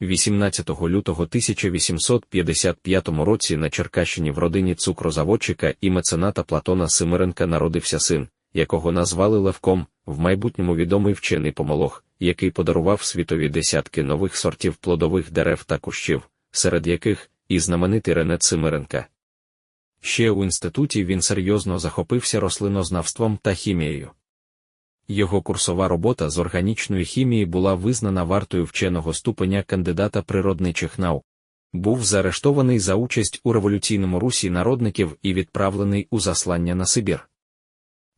18 лютого 1855 році на Черкащині в родині цукрозаводчика і мецената Платона Симиренка народився син, якого назвали Левком, в майбутньому відомий вчений помолог, який подарував світові десятки нових сортів плодових дерев та кущів, серед яких і знаменитий Ренет Симиренка. Ще у інституті він серйозно захопився рослинознавством та хімією. Його курсова робота з органічної хімії була визнана вартою вченого ступеня кандидата природничих наук. Був заарештований за участь у революційному русі народників і відправлений у заслання на Сибір.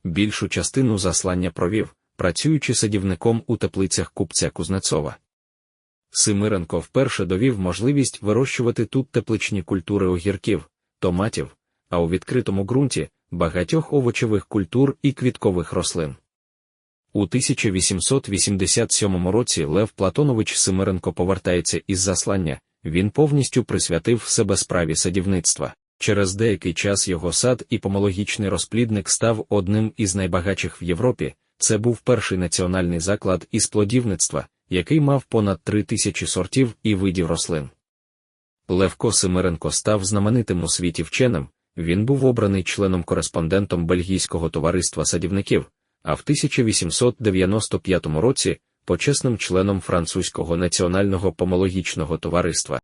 Більшу частину заслання провів, працюючи садівником у теплицях купця Кузнецова. Симиренко вперше довів можливість вирощувати тут тепличні культури огірків, томатів, а у відкритому ґрунті багатьох овочевих культур і квіткових рослин. У 1887 році Лев Платонович Симиренко повертається із заслання, він повністю присвятив себе справі садівництва. Через деякий час його сад і помологічний розплідник став одним із найбагатших в Європі. Це був перший національний заклад із плодівництва, який мав понад три тисячі сортів і видів рослин. Левко Симиренко став знаменитим у світі вченим, він був обраний членом-кореспондентом Бельгійського товариства садівників, а в 1895 році почесним членом Французького національного помологічного товариства.